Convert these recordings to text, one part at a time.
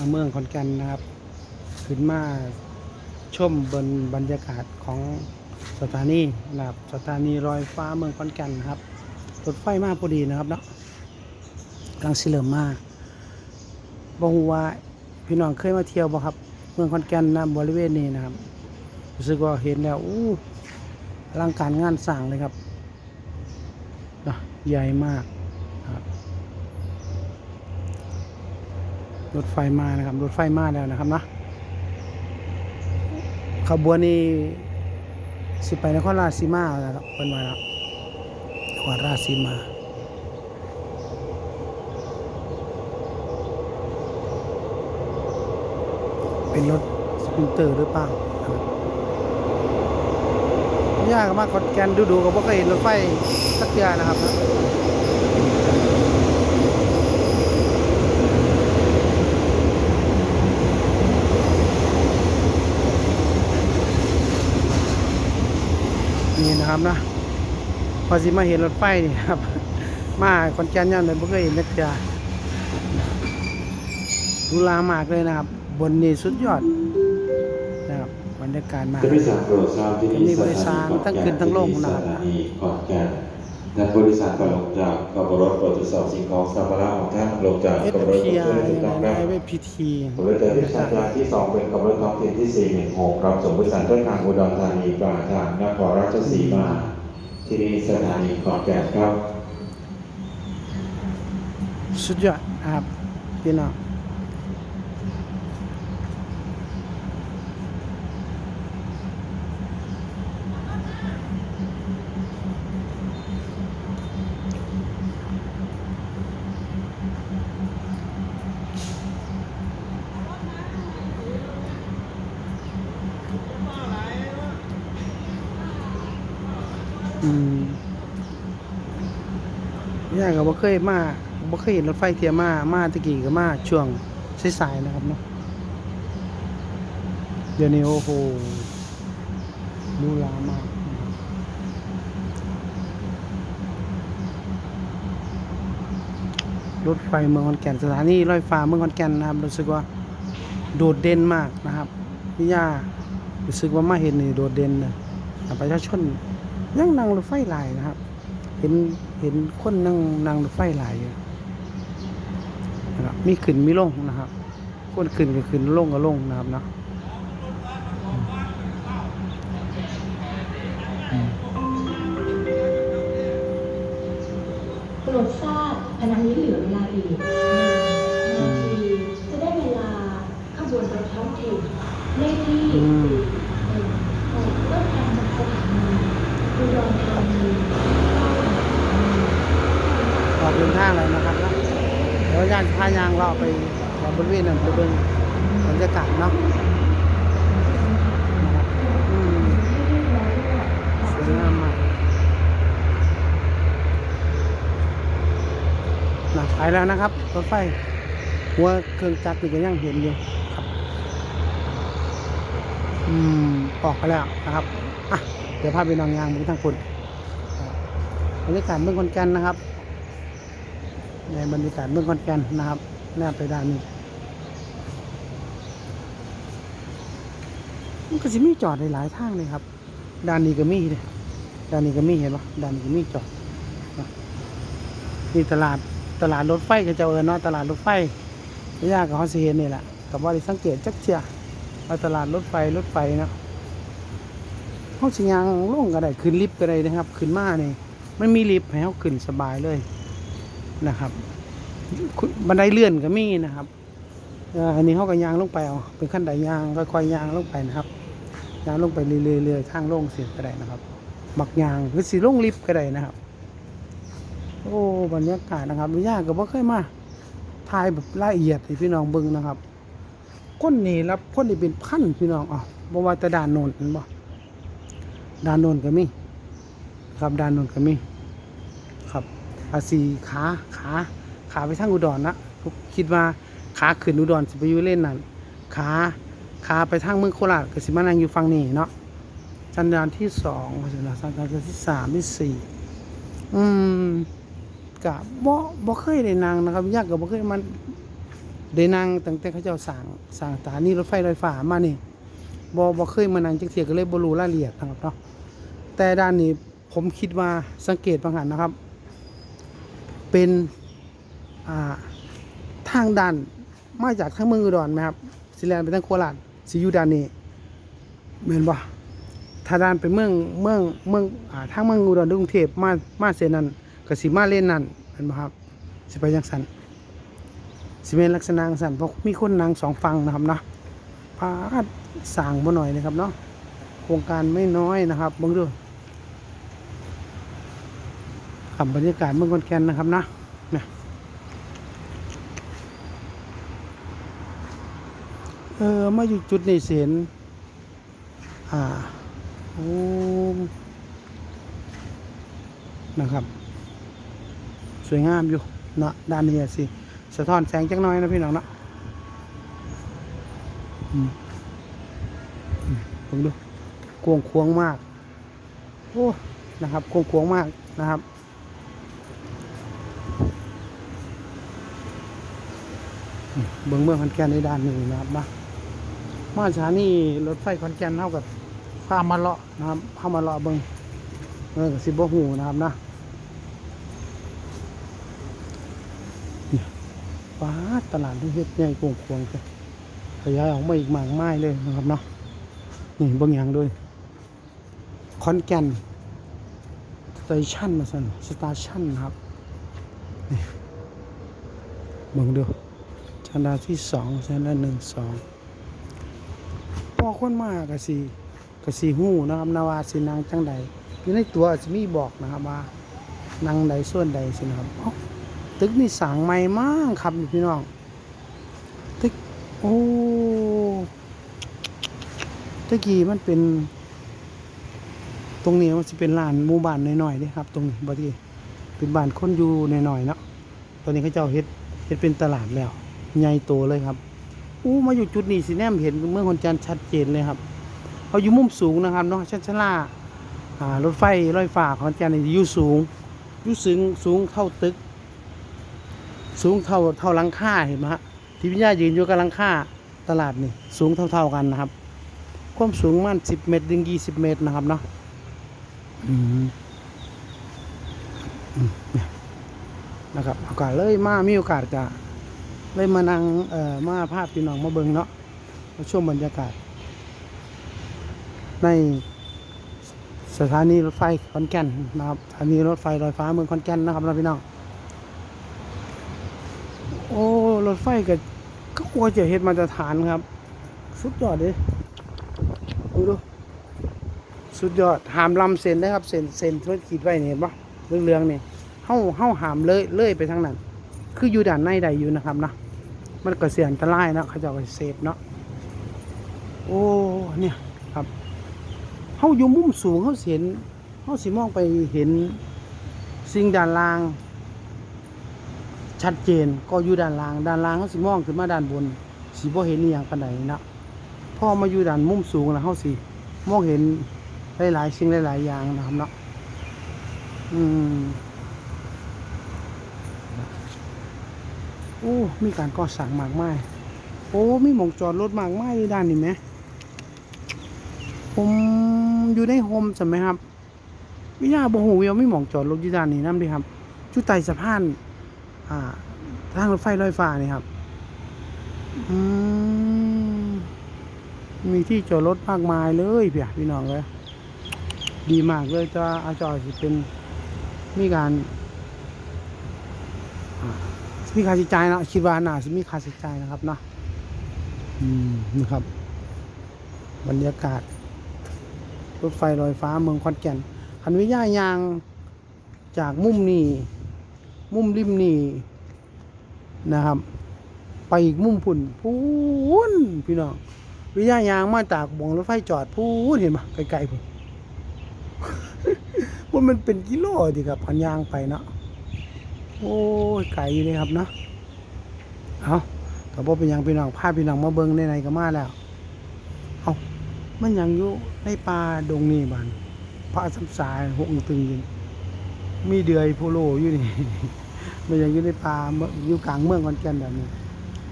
มาเมืองขอนแก่นนะครับขึ้นมาชมบนบรรยากาศของสถานีนะครับสถานีรอยฟ้าเมืองขอนแก่นนะครับรถไฟมาพอดีนะครับเนาะกลังสิเริ่มมาบ่ฮู้ว่าพี่น้องเคยมาเที่ยวบ่ครับ เมืองขอนแก่นนะบริเวณนี้นะครับรู้สึกว่าเห็นแล้วอู้ลังการงานสร้างเลยครับเนาะใหญ่มากนะครับ รถไฟมานะครับ รถไฟมาแล้วนะครับนะขบวนนี้สิไปนครราชสีมาแล้วครับเป็นมาแล้วนครราชสีมาเป็นรถสปินเตอร์หรือเปล่าครับยากมากขอนแกนดูๆก็บ่เคยเห็นรถไฟสักเทื่อนะครับ นะนี่นะครับนะพอสิมาเห็นรถไฟนี่ครับ มาคอนแก่นย่านเลยบ่เคยเห็นนักจาดูลามากเลยนะครับ บนนี่สุดยอดนะครับบรรยากาศมากจะมีสารโปรดทราบที่จะมีบริษัททั้งขึ้นทั้งลงนะครับสถา นีขอนแก่นและบริษัทก็ลงจากขบวนรถตรวจสอบสิ่งของสัมภาระของท่านลงจากเอขบวนรถพีเพื่ไออถูกต้องครับเอพีทีขบวนรถเดินที่สัญญาณที่2เป็นขบวนรถท้องถิ่นที่416รับส่งบริษัทต้นทางอุดรธานีปลายทางนครราชสีมา ที่นี่สถานีขอนแก่นครับ สุดยอดนะครับพี่น้อง ก็บ่เคยมาบ่เคยเห็นรถไฟเทียมามาตะกี้ก็มาช่วงสายๆนะครับเนาะเดี๋ยวนี้โอ้โหมูลามากรถไฟเมืองขอนแก่นสถานีรถไฟฟ้าเมืองขอนแก่นนะครับรู้สึกว่าโดดเด่นมากนะครับพี่ย่ารู้สึกว่ามาเห็นนี่โดดเด่นเลยประชาชนยังนั่งรถไฟหลายนะครับ เห็น เห็นคนนั่งนั่งรถไฟหลายอยู่นะครับมีขึ้นมีลงนะครับคนขึ้นก็ขึ้นลงก็ลงนะครับเนาะโปรดทราบขณะนี้เหลือเวลาอีกนาทีจะได้เวลาขบวนรถท้องถิ่นเลขที่หนึ่งออกต้นทางจากสถานีอุดรธานี ออกเดินทางเลยนะครับเนาะเดี๋ยวย่านพายางเราไปราบริเวณนั้นไปเบิ่งบรรยากาศเนาะสวยงามมากนะไปแล้วนะครับรถไฟหัวเครื่องจักรนี่ก็ยังเห็นอยู่ครับ อืมออกไปแล้วนะครับอะเดี๋ยวพาไปนองยางมือทางคุณบรรยากาศเมืองคอนแก่นนะครับ ในบรรยากาศเมืองคอนแก่นนะครับแนบไปด้านนี้มันก็จะมีจอดในหลายทางเลยครับ ด้านนี้ก็มีเลยด้านนี้ก็มีเห็นปะด้านนี้ก็มีจอดนี่ตลาดตลาดรถไฟก็จะเออเนาะตลาดรถไฟไม่ยากกับเขาสิเห็นนี่แหละกับว่าได้สังเกตจักเชียว่าตลาดรถไฟรถไฟเนาะเขาสิยางล่งก็ได้ขึ้นลิฟต์ก็ได้นะครับ ขึ้นมาเนี่ยมันมีลิฟต์ให้เขาขึ้นสบายเลยนะครับ บันไดเลื่อนก็มีนะครับอันนี้เขาก็ยางลงไปเอาเป็นขั้นไดยางค่อยๆยางลงไปนะครับยางลงไปเรื่อยๆทางลงเสียก็ได้นะครับบักยางหรือสีลงลิฟก็ได้นะครับ โอ้บรรยากาศนะครับวิญญาก็บ่เคยมาถ่ายแบบละเอียดให้พี่น้องเบิ่งนะครับคนนี่รับคนนี่เป็นพันพี่น้องอ๋อบ่ว่าแต่ด่านโนนเห็นบ่ด่านโนนก็มีครับด่านโนนก็มีครับอาสีขาขา ขาไปทางอุดรนะผมคิดว่าขาขึ้นอุดรสิไปอยู่เล่นนั่นขาขาไปทางเมืองโคราชก็สิมานั่งอยู่ฝั่งนี้เนาะสัญญาณที่สองสัญญาณสัญญาณที่สามที่สี่อืมกะบ่บ่เคยได้นางนะครับยากกับบ่เคยมันได้นั่งตั้งแต่เขาเจ้าสร้างสร้างสถานี่รถไฟลอยฟ้ามานี่บ่บ่เคยมานังจักเที่ยก็เลยบ่รู้รายละเอียดนะครับเนาะแต่ด้านนี้ผมคิดว่าสังเกตบางหันนะครับ เป็น ทางด้านมาจากทางเมืองอุดรไหมครับสิแลนไปทางโคราชสิยูดานนี้เหมือนบ่ถ้าด้านไปเมืองเมืองเมืองทางเมืองอุดรกรุงเทพมามาเส้นนั้นก็สิมาเล่นนั่นเห็นบ่ครับสิไปจังซั่นสิเป็นลักษณะสันเพราะมีคนนั่งสองฝั่งนะครับเนาะพาดสั่งบ่หน่อยนะครับเนาะโครงการไม่น้อยนะครับเบิ่งดูขับบรรยากาศเมืองคอนแก่นนะครับนะ เออ มาอยู่จุดนี้เสียนอ่าโอ้นะครับ สวยงามอยู่เนาะด้านนี้สิ สะท้อนแสงจักน้อยนะพี่น้องเนาะอืมอืมผมดูกวงควงมาก โอ้ นะครับกวงควงมากนะครับเบิ้องเมืองขอนแก่นในด้านหนึ่งนะครับนะ มาสถานีรถไฟขอนแก่นเท่ากับพามาเลาะนะครับพามาเลาะเบิ้งเออสิบบ่หูนะครับนะฟ้าตลาดที่เฮ็ดใหญ่กวงควงเลยขยายออกมาอีกมากมายเลยนะครับเนาะนี่บางอย่างด้วยคอนแก่นสเตชันมาสันสตาชันนะครับนี่เบิ่งดูชั้นดาวที่สองชั้นดาวหนึ่งสอง พอคนมากกะสีกะสีหูนะครับนาวาสินางจังใดอยู่ในตัวอาจจะมีบอกนะครับว่านางใดส่วนใดสินะครับเอ้าตึกนี่สางใหม่มากครับพี่น้องตึกโอ้ตะกี้มันเป็น ตรงนี้มันจะเป็นลานหมู่บ้านหน้อยๆเด้ครับ ตรงนี้บ่ที่เป็นบ้านคนอยู่หน้อยๆเนาะตอนนี้เขาเจ้าเฮ็ดเฮ็ดเป็นตลาดแล้วใหญ่โตเลยครับ อู้มาอยู่จุดนี้สิแนมเห็นเมืองคนจันทร์ชัดเจนเลยครับเขาอยู่มุมสูงนะครับเนาะชั้นชั้นล่ารถไฟรอยฟ้าของจันทร์นี่อยู่สูงอยู่สูงสูงเท่าตึก สูงเท่าเท่าลังค่าเห็นไหมฮะที่พี่ย่ายืนอยู่กับลังค่าตลาดนี่สูงเท่าๆกันนะครับ ความสูงมันสิบเมตรถึงยี่สิบเมตรนะครับเนาะอืมอืมเนี่ยนะครับโอกาสเลยมามีโอกาสจะ เลยมานั่งเอ่อมาภาพพี่น้องมาเบิ่งเนาะมาช่วงบรรยากาศ ในสถานีรถไฟขอนแก่นนะครับสถานีรถไฟลอยฟ้าเมืองขอนแก่นนะครับนะพี่น้องโอ้รถไฟก็ก็ควจะเฮ็ดมาตรฐานครับ สุดยอดเลยดูดูสุดยอดหามลำเส้นได้ครับเส้นเส้นที่ว่าขีดไว้นี่เห็นปะเรื่องเรื่องๆนี่เฮาเฮาหามเลยเลยไปทางนั้น คืออยู่ด้านในใดอยู่นะครับนะมันก็เสี่ยงอันตรายนะเขาจะไปเซฟเนาะโอ้เนี่ยครับเฮาอยู่มุมสูงเฮาเห็นเฮาสิมองไปเห็นสิ่งด้านล่าง ชัดเจนก็อยู่ด้านล่าง ด้านล่างเขาสิมองขึ้นมาด้านบนสิบ่เห็นอย่างปานใดนะพอมาอยู่ด้านมุมสูงแล้วเขาสิมองเห็นหลายๆสิ่งหลายๆอย่างนะครับเนาะอืม โอ้ มีการก่อสร้างมากมาย โอ้ มีหมองจอดรถมากมายในด้านนี้ไหม ผมอยู่ในโฮมใช่ไหมครับวิญญาบ่ฮู้ว่ามีหมองจอดรถอยู่ด้านนี้นำดิครับอยู่ใต้สะพานอ่าทางรถไฟลอยฟ้านี่ครับ อืม มีที่จอดรถมากมายเลยเพี่ยพี่น้องเลย ดีมากเลยจะอาจอยสิเป็นมีการอ่า มีค่าใช้จ่ายนะคิดว่าน่าจะมีค่าใช้จ่ายนะครับเนาะอืมนะครับ บรรยากาศรถไฟลอยฟ้าเมืองขอนแก่นคันวิญญาณยางจากมุมนี้มุมริมนี่นะครับ ไปอีกมุมพุ่นพูนพี่น้องวิญญาณยางมาจากบวงรถไฟจอดพูนเห็นปะไกลๆพุ่นว่ามันเป็นกิโลดีครับพันยางไปเนาะ โอ้ยไกลอยู่เลยครับเนาะเอาแต่พอเป็นยังพี่น้องพาพี่น้องมาเบิ้งในในก็มาแล้ว เอามันยังอยู่ในป่าดงนี่บานพระสัมสายหกตึงยินมีเดือยโพโลอยู่นี่มันยังอยู่ในป่าเมืองอยู่กลางเมืองขอนแก่นแบบนี้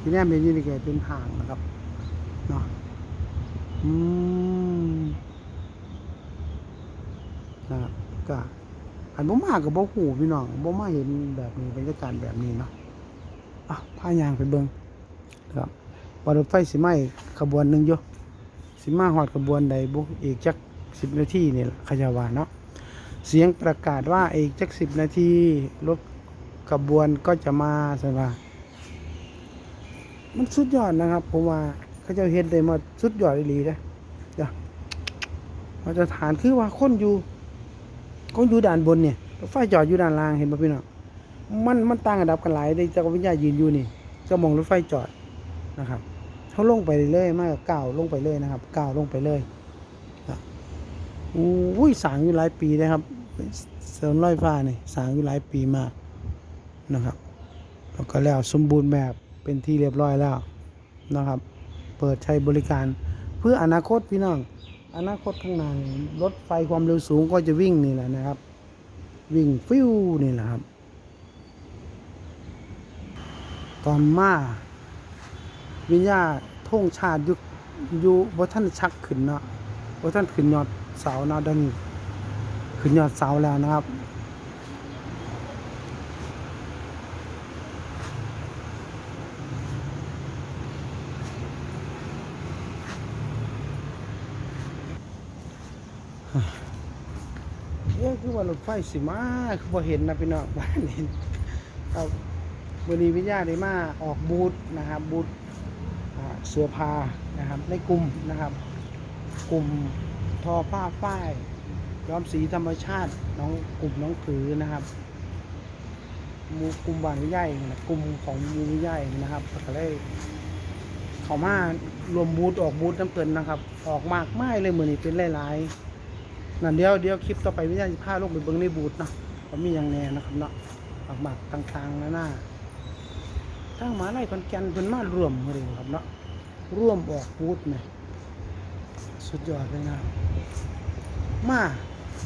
ที่แนมเห็นยู่นี่ก็เป็นทางนะครับเนาะอืมนะครับก็ อันบ่มากับบ่หูพี่น้องบ่มาเห็นแบบนี้บรรยากาศแบบนี้เนาะอะพายางไปเบิ่งครับว่ารถไฟสิมาอีกขบวนหนึ่งอยู่สิมาฮอดขบวนใดบ่อีกจัก10นาทีนี่ล่ะเขาว่าเนาะเสียงประกาศว่าอีกจัก10นาทีรถขบวนก็จะมาซั่นว่ามันสุดยอดนะครับผมว่าเขาเจะเห็นได้มาสุดยอดอีหลีนะเดี๋ยวมาตรฐานคือว่าคนอยู่ คนอยู่ด้านบนเนี่ยรถไฟจอดอยู่ด้านล่างเห็นป่ะพี่น้องมันมันต่างระดับกันหลายเลยเจ้าวิญญาณยืนอยู่นี่เจะมองรถไฟจอดนะครับเขาลงไปเรื่อยมากก้าวลงไปเลยนะครับก้าวลงไปเลยนะอุ้ยสางอยู่หลายปีนะครับเสริมร้อยฟ้านี่สางอยู่หลายปีมากนะครับแล้วก็แล้วสมบูรณ์แบบเป็นที่เรียบร้อยแล้วนะครับ เปิดใช้บริการเพื่ออนาคตพี่น้อง อนาคตข้างหน้านี่รถไฟความเร็วสูงก็จะวิ่งนี่แหละนะครับ วิ่งฟิวนี่แหละครับ ตอนมาวิญญาท่งชาติยุคยู่บ่ท่านชักขึ้นเนาะบท่านขึ้นยอดเสาเนาะดันขึ้นยอดเสาแล้วนะครับ เอ๊ะคือว่ารถ ไฟสิมาคือบ่เห็นนะพี่น้องบ้านเห็นครับวันนี้วิญญาได้มาออกบูธนะครับบูธเสื้อผ้านะครับในกลุ่มนะครับ กลุ่มทอผ้าฝ้ายย้อมสีธรรมชาติน้องกลุ่มน้องผือนะครับมูกลุ่มบานวิญญาเองนะกลุ่มของมูวิญญาเองนะครับก็เลยเขามารวมบูธออกบูธน้ำเกินนะครับ ออกมากไม้เลยเหมือนี้เป็นหลายๆ นั่นเดี๋ยวเดี๋ยวคลิปต่อไปวิญญาณพาลงไปเบิ้งในบูธเนาะว่ามีอย่างแน่นะครับเนาะหมากต่างๆนะหน้าทางหมาไล่คอนแกนเพิ่นมารวมเลยครับเนาะร่วมออกบูธเนี่ยสุดยอดเลยนะมา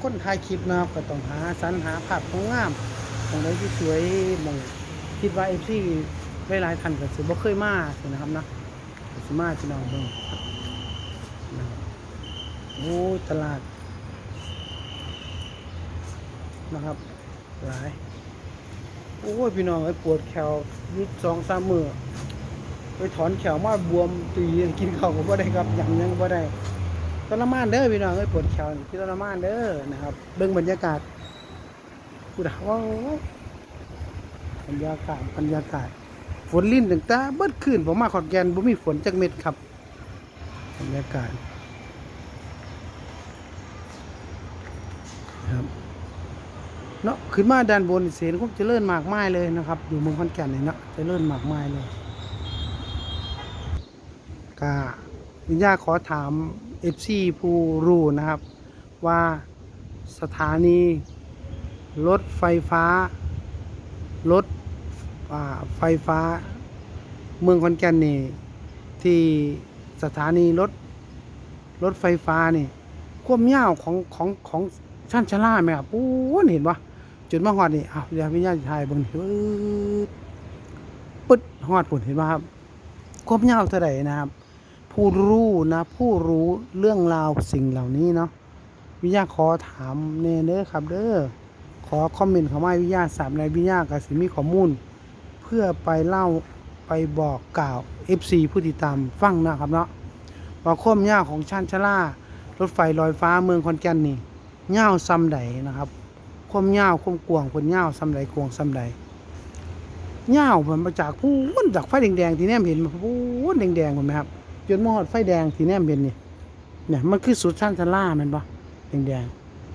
คนถ่ายคลิปนะครับก็ต้องหาสรรหาภาพของงามตรงไหนที่สวยหมองคิดว่าเอฟซีหลายๆท่านก็สิบ่เคยมาสินะครับเนาะสิมาพี่น้องเบิ่งนะบโอ้ตลาด นะครับ หลาย โอ้ยพี่น้องไอ้ปวดแขวยุดสองสามมือไปถอนแขวมาบวมตีกินข้าวก็บ่ได้ครับยำยังบ่ได้ทรมานเด้อพี่น้องไอ้ปวดแขวนี่ทรมานเด้อนะครับเบิ่งบรรยากาศกูด่าว่าบรรยากาศบรรยากาศ ฝนลิ้นตั้งแต่เบิดคืนผมมาขอนแก่นบ่มีฝนจักเม็ดครับบรรยากาศครับ เนาะขึ้นมาด้านบนเสียงคงเจริญมากมายเลยนะครับ อยู่เมืองขอนแก่นนี่เนาะจะเจริญมากมายเลยกาวิญญาขอถามเอฟซีผู้รู้นะครับ ว่าสถานีรถไฟฟ้ารถไฟฟ้า เมืองขอนแก่นนี่ที่สถานีรถรถไฟฟ้านี่ความยาวของของของชั้นชลาไหมครับโอ้เห็นปะ จุดมาฮอดนี่อ้าวเดี๋ยววิญญาณสิถ่ายเบิ่งปึ๊ดปึ๊ดฮอดพุ่นเห็นป่ะครับความยาวเท่าไหร่นะครับ ผู้รู้นะ ผู้รู้เรื่องราวสิ่งเหล่านี้เนาะวิญญาณขอถามเนเด้อครับ เด้อขอคอมเมนต์เข้ามาวิญญาณสามในวิญญาณกับสิมีข้อมูล เพื่อไปเล่าไปบอกกล่าว FC ผู้ติดตามฟังนะครับเนาะว่าความยาวของชานชาลารถไฟลอยฟ้าเมืองขอนแก่นนี่ยาวซ้ำใดนะครับ ความยาวความกว้างคนยาวซ้ำใดกว้างซ้ำใดยาวมันมาจากพูนจากไฟแดงๆที่แนมเห็นมาพูนแดงๆเห็นไหมครับจนมอดไฟแดงที่แนมเห็นนี่เนี่ยมันคือสุดชั้นชะล่ามันปะแดง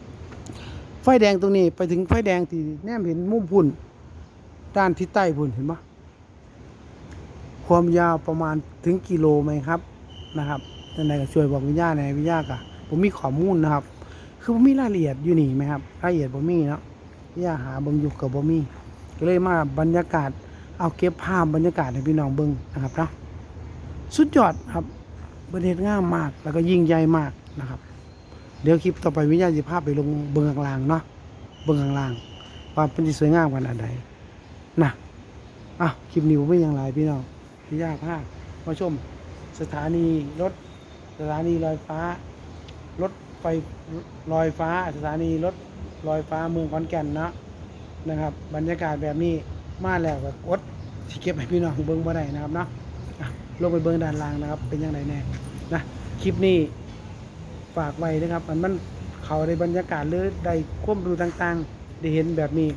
ๆไฟแดงตรงนี้ไปถึงไฟแดงที่แนมเห็นมุมพุ่นด้านที่ใต้พุ่นเห็นปะความยาวประมาณถึงกิโลไหมครับนะครับท่านใดก็ช่วยบอกวิญญาณในอยวิญญาณกะผมมีข้อมูลนะครับ คือบ่มีรายละเอียดอยู่นี่ไหมครับรายละเอียดบ่มีเนาะอย่าหาเบิ่งอยู่กับบ่มีก็เลยมาบรรยากาศเอาเก็บภาพบรรยากาศให้พี่น้องเบิ่งนะครับเนาะสุดยอดครับประเทศง่ามมากแล้วก็ยิ่งใหญ่มากนะครับ เดี๋ยวคลิปต่อไปวิญญาณสิภาพไปลงเบิ่งข้างล่างเนาะเบิ่งข้างล่าง ว่าเป็นสิสวยงามขนาดใดนะอะคลิปนี้บ่มีหยังหลายพี่น้องพิยาภาคมาชม สถานีรถ สถานีลอยฟ้ารถ ไฟลอยฟ้าสถานีรถลอยฟ้าเมืองขอนแก่นเนาะนะครับ บรรยากาศแบบนี้มาแล้วแบบอดที่เก็บให้พี่น้องเบิ้งบ่ได้นะครับเนาะลงไปเบิ้งด้านล่างนะครับ เป็นยังไงแน่นะคลิปนี้ฝากไว้นะครับ มันมันเขาในบรรยากาศหรือได้ความรู้ต่างๆ ได้เห็นแบบนี้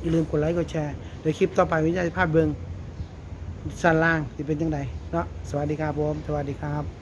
อย่าลืมกดไลค์กดแชร์เดี๋ยวคลิปต่อไปวิจัยภาพเบิ้งสันล่างที่เป็นยังไงเนาะสวัสดีครับผมสวัสดีครับ